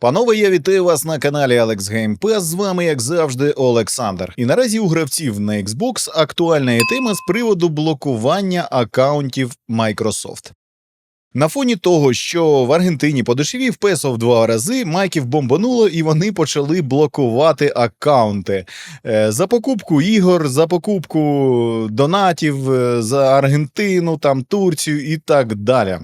Панове, я вітаю вас на каналі Alex Game З вами, як завжди, Олександр. І наразі у гравців на Xbox актуальна є тема з приводу блокування акаунтів Microsoft. На фоні того, що в Аргентині подешевів песо в два рази, майків бомбануло, і вони почали блокувати акаунти Е, за покупку ігор, за покупку донатів е, за Аргентину, там Турцію і так далі.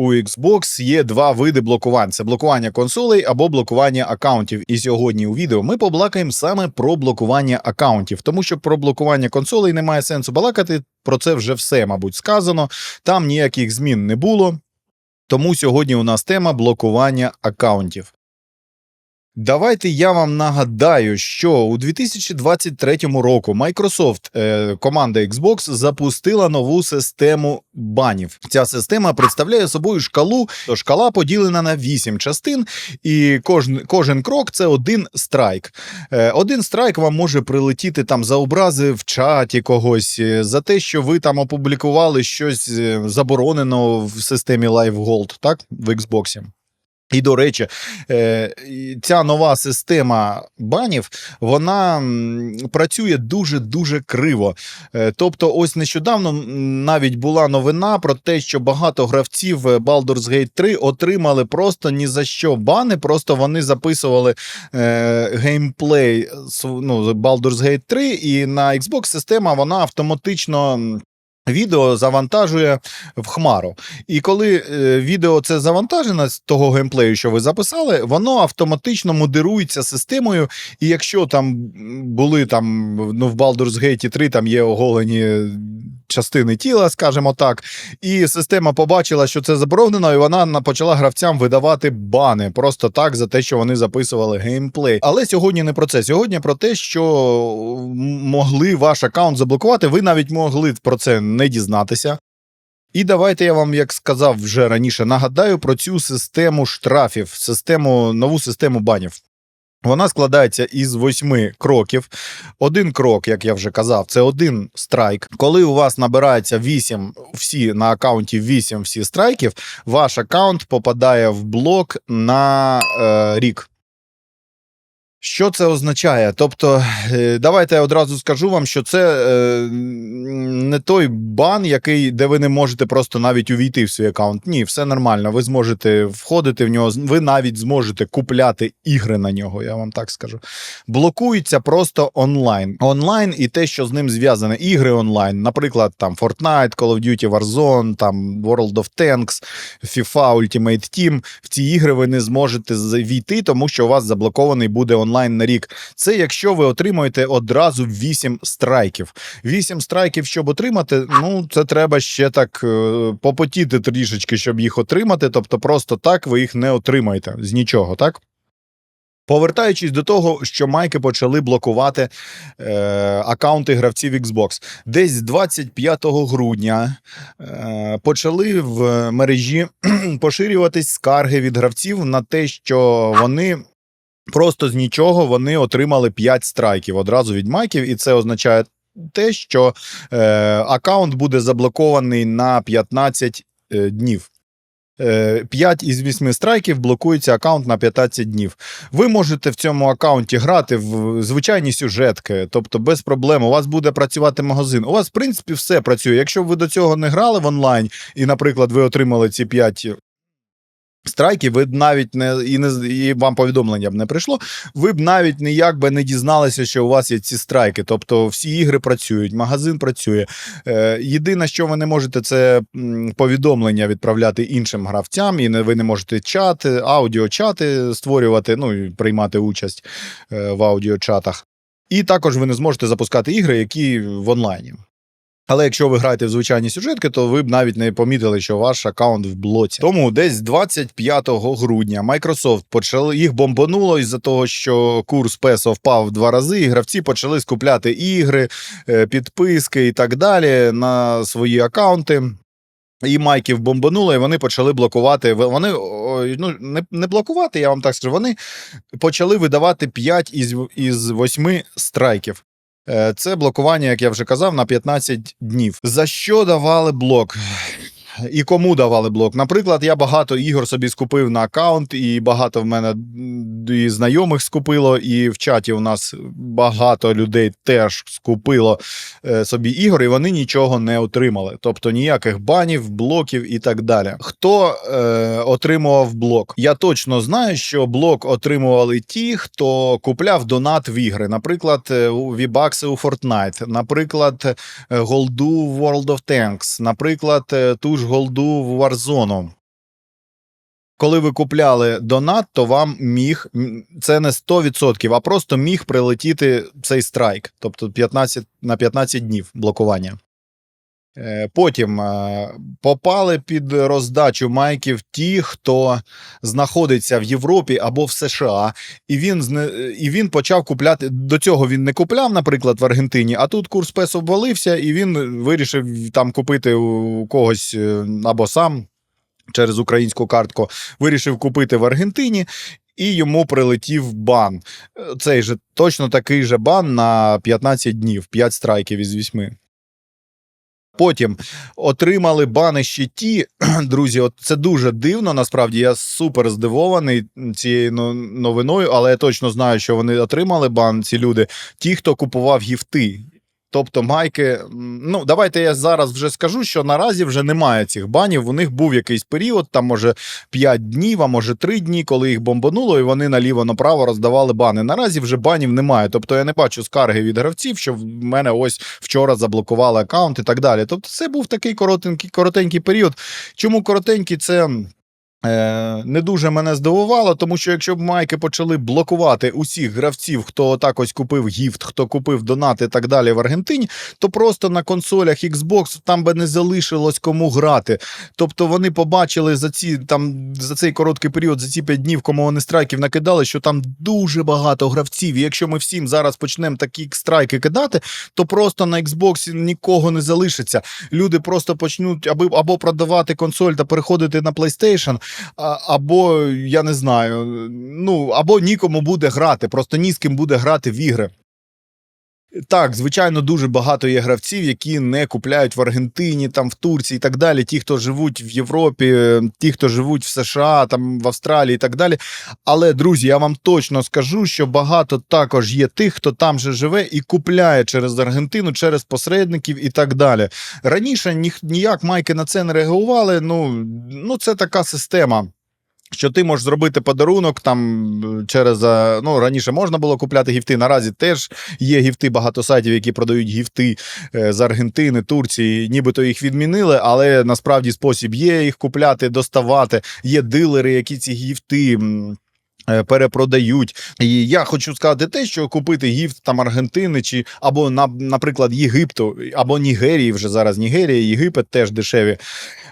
У Xbox є два види блокувань: це блокування консолей або блокування акаунтів. І сьогодні у відео ми поблакаємо саме про блокування акаунтів, тому що про блокування консолей немає сенсу балакати. Про це вже все, мабуть, сказано. Там ніяких змін не було. Тому сьогодні у нас тема блокування акаунтів. Давайте я вам нагадаю, що у 2023 року Microsoft, е, команда Xbox, запустила нову систему банів. Ця система представляє собою шкалу. Шкала поділена на 8 частин, і кожен, кожен крок це один страйк. Е, один страйк вам може прилетіти там за образи в чаті когось, е, за те, що ви там опублікували щось е, заборонено в системі Live Gold, так, в Xbox. І до речі, е, ця нова система банів вона працює дуже дуже криво. Е, Тобто, ось нещодавно навіть була новина про те, що багато гравців е, Baldur's Gate 3 отримали просто ні за що бани. Просто вони записували геймплей ну, Baldur's Gate 3, і на Xbox система вона автоматично. Відео завантажує в хмару. І коли е, відео це завантажено з того геймплею, що ви записали, воно автоматично модерується системою. І якщо там були там, ну в Baldur's Gate 3 там є оголені частини тіла, скажімо так, і система побачила, що це заборонено, і вона почала гравцям видавати бани просто так за те, що вони записували геймплей. Але сьогодні не про це. Сьогодні про те, що могли ваш аккаунт заблокувати. Ви навіть могли про це не дізнатися. І давайте я вам, як сказав вже раніше, нагадаю про цю систему штрафів, систему, нову систему банів. Вона складається із восьми кроків. Один крок, як я вже казав, це один страйк. Коли у вас набирається вісім, всі на аккаунті вісім всі страйків, ваш аккаунт попадає в блок на е, рік. Що це означає? Тобто, е, давайте я одразу скажу вам, що це е, не той бан, який, де ви не можете просто навіть увійти в свій аккаунт. Ні, все нормально. Ви зможете входити в нього, ви навіть зможете купляти ігри на нього, я вам так скажу. Блокується просто онлайн. Онлайн і те, що з ним зв'язане, ігри онлайн, наприклад, там Fortnite, Call of Duty Warzone, там World of Tanks, FIFA Ultimate Team. В ці ігри ви не зможете війти, тому що у вас заблокований буде онлайн на рік. Це якщо ви отримуєте одразу 8 страйків. 8 страйків, щоб отримати, ну це треба ще так е, попотіти трішечки, щоб їх отримати. Тобто, просто так ви їх не отримаєте з нічого, так? Повертаючись до того, що майки почали блокувати е, акаунти гравців Xbox, десь 25 грудня е, почали в мережі поширюватись скарги від гравців на те, що вони просто з нічого вони отримали 5 страйків одразу від майків, і це означає те, що е, акаунт буде заблокований на 15 е, днів. 5 із 8 страйків блокується аккаунт на 15 днів. Ви можете в цьому аккаунті грати в звичайні сюжетки, тобто без проблем. У вас буде працювати магазин. У вас, в принципі, все працює. Якщо ви до цього не грали в онлайн, і, наприклад, ви отримали ці 5 страйків, ви б навіть не і не і вам повідомлення б не прийшло. Ви б навіть ніяк би не дізналися, що у вас є ці страйки. Тобто всі ігри працюють, магазин працює. Е, єдине, що ви не можете, це повідомлення відправляти іншим гравцям, і ви не можете чати, аудіочати створювати, ну і приймати участь е, в аудіочатах. І також ви не зможете запускати ігри, які в онлайні. Але якщо ви граєте в звичайні сюжетки, то ви б навіть не помітили, що ваш аккаунт в блоці. Тому десь 25 грудня Microsoft почали їх бомбануло із-за того, що курс песо впав два рази, і гравці почали скупляти ігри, е, підписки і так далі на свої аккаунти. І майків бомбануло, і вони почали блокувати. Вони ну не, не блокувати, я вам так скажу. Вони почали видавати 5 із, із 8 страйків. Е, Це блокування, як я вже казав, на 15 днів. За що давали блок? І кому давали блок. Наприклад, я багато ігор собі скупив на аккаунт, і багато в мене і знайомих скупило, і в чаті у нас багато людей теж скупило е, собі ігор, і вони нічого не отримали. Тобто ніяких банів, блоків і так далі. Хто е, отримував блок? Я точно знаю, що блок отримували ті, хто купляв донат в ігри. Наприклад, е, у Fortnite, наприклад, е, голду в World of Tanks, наприклад, е, ту ж голду в Warzone. Коли ви купляли донат, то вам міг це не 100%, а просто міг прилетіти цей страйк, тобто 15, на 15 днів блокування. Е, Потім е, попали під роздачу майків ті, хто знаходиться в Європі або в США, і він і він почав купляти. До цього він не купляв, наприклад, в Аргентині, а тут курс пес обвалився, і він вирішив там купити у когось е, або сам через українську картку, вирішив купити в Аргентині. І йому прилетів бан. Цей же точно такий же бан на 15 днів, 5 страйків із 8. Потім отримали бани ще ті, друзі. От це дуже дивно. Насправді я супер здивований цією новиною, але я точно знаю, що вони отримали бан. Ці люди, ті, хто купував гіфти. Тобто майки, ну давайте я зараз вже скажу, що наразі вже немає цих банів. У них був якийсь період, там може 5 днів, а може 3 дні, коли їх бомбануло, і вони наліво-направо роздавали бани. Наразі вже банів немає. Тобто я не бачу скарги від гравців, що в мене ось вчора заблокували аккаунт і так далі. Тобто, це був такий коротенький, коротенький період. Чому коротенький? Це. Е, не дуже мене здивувало, тому що якщо б майки почали блокувати усіх гравців, хто так ось купив гіфт, хто купив донат і так далі в Аргентині, то просто на консолях Xbox там би не залишилось кому грати. Тобто вони побачили за ці там за цей короткий період, за ці 5 днів, кому вони страйків накидали, що там дуже багато гравців. І якщо ми всім зараз почнемо такі страйки кидати, то просто на Xbox нікого не залишиться. Люди просто почнуть аби або продавати консоль та переходити на PlayStation, або я не знаю, ну або нікому буде грати, просто ні з ким буде грати в ігри. Так, звичайно, дуже багато є гравців, які не купляють в Аргентині, там в Турції і так далі. Ті, хто живуть в Європі, е, ті, хто живуть в США, там в Австралії і так далі. Але, друзі, я вам точно скажу, що багато також є тих, хто там же живе і купляє через Аргентину, через посередників і так далі. Раніше ні, ніяк майки на це не реагували. Ну, ну це така система. Що ти можеш зробити подарунок там через е, ну раніше можна було купляти гіфти. Наразі теж є гіфти, багато сайтів, які продають гіфти е, з Аргентини, Турції. Нібито їх відмінили, але насправді спосіб є їх купляти, доставати. Є дилери, які ці гіфти. Е, Перепродають, і я хочу сказати те, що купити гіфт там Аргентини чи або на, наприклад, Єгипту, або Нігерії. Вже зараз Нігерія, Єгипет теж дешеві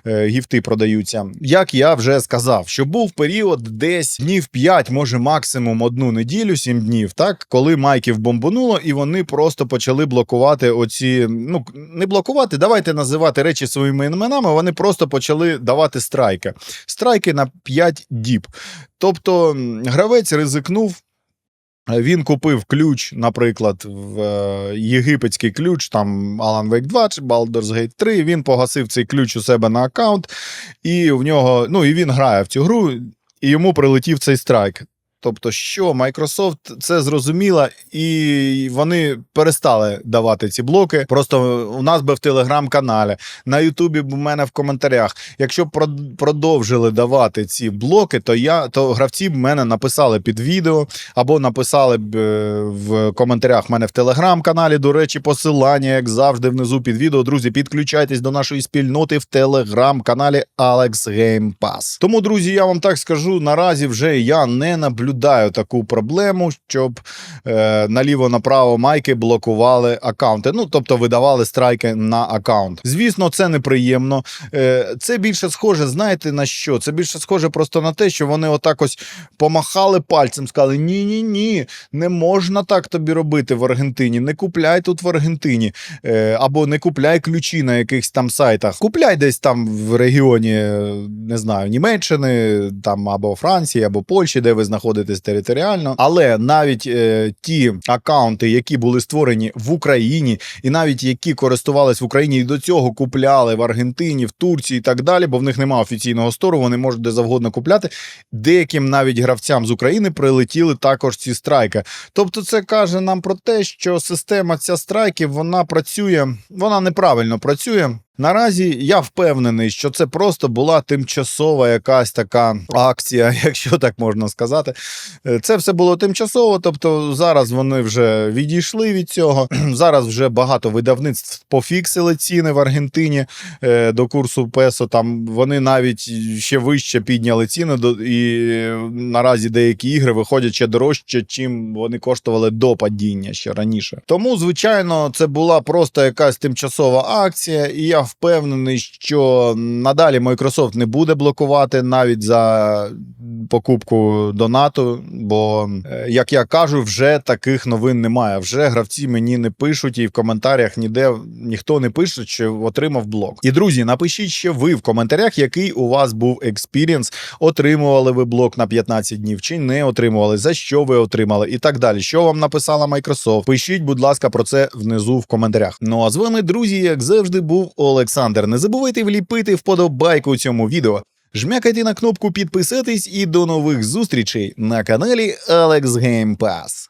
е, гіфти продаються. Як я вже сказав, що був період десь днів 5, може максимум одну неділю, 7 днів, так коли майків бомбануло, і вони просто почали блокувати оці. Ну не блокувати, давайте називати речі своїми іменами. Вони просто почали давати страйки. Страйки на 5 діб. Тобто гравець ризикнув. Він купив ключ, наприклад, в е, єгипетський ключ, там Alan Wake 2 чи Baldur's Gate 3. Він погасив цей ключ у себе на аккаунт, і в нього, ну і він грає в цю гру, і йому прилетів цей страйк. Тобто, що Microsoft це зрозуміла, і вони перестали давати ці блоки. Просто у нас би в телеграм-каналі, на Ютубі б у мене в коментарях. Якщо б продовжили давати ці блоки, то я то гравці б мене написали під відео або написали б е, в коментарях в мене в телеграм-каналі. До речі, посилання, як завжди, внизу під відео. Друзі, підключайтесь до нашої спільноти в телеграм-каналі Alex Game Pass. Тому, друзі, я вам так скажу, наразі вже я не наблюдаю таку проблему, щоб е, наліво-направо майки блокували аккаунти. Ну, тобто видавали страйки на аккаунт. Звісно, це неприємно. Е, це більше схоже, знаєте на що? Це більше схоже просто на те, що вони отак ось помахали пальцем, сказали: ні, ні, ні, не можна так тобі робити в Аргентині. Не купляй тут в Аргентині, е, або не купляй ключі на якихось там сайтах. Купляй десь там в регіоні, е, не знаю, Німеччини, там або Франції, або Польщі, де ви знаходитесь. Знаходитесь територіально, але навіть е, ті акаунти, які були створені в Україні, і навіть які користувались в Україні і до цього купляли в Аргентині, в Турції і так далі, бо в них немає офіційного стору, вони можуть де завгодно купляти. Деяким навіть гравцям з України прилетіли також ці страйки. Тобто, це каже нам про те, що система ця страйків вона працює, вона неправильно працює. Наразі я впевнений, що це просто була тимчасова якась така акція, якщо так можна сказати. Е, Це все було тимчасово, тобто зараз вони вже відійшли від цього. Зараз вже багато видавництв пофіксили ціни в Аргентині е, до курсу песо. Там вони навіть ще вище підняли ціни і наразі деякі ігри виходять ще дорожче, чим вони коштували до падіння ще раніше. Тому, звичайно, це була просто якась тимчасова акція, і я впевнений, що надалі Microsoft не буде блокувати навіть за покупку донату. Бо, е, як я кажу, вже таких новин немає. Вже гравці мені не пишуть, і в коментарях ніде ніхто не пише, що отримав блок. І друзі, напишіть ще ви в коментарях, який у вас був експірієнс. Отримували ви блок на 15 днів чи не отримували, за що ви отримали, і так далі. Що вам написала Microsoft? Пишіть, будь ласка, про це внизу в коментарях. Ну а з вами, друзі, як завжди, був Олександр. Не забувайте вліпити вподобайку цьому відео. Жмякайте на кнопку підписатись і до нових зустрічей на каналі Game Pass.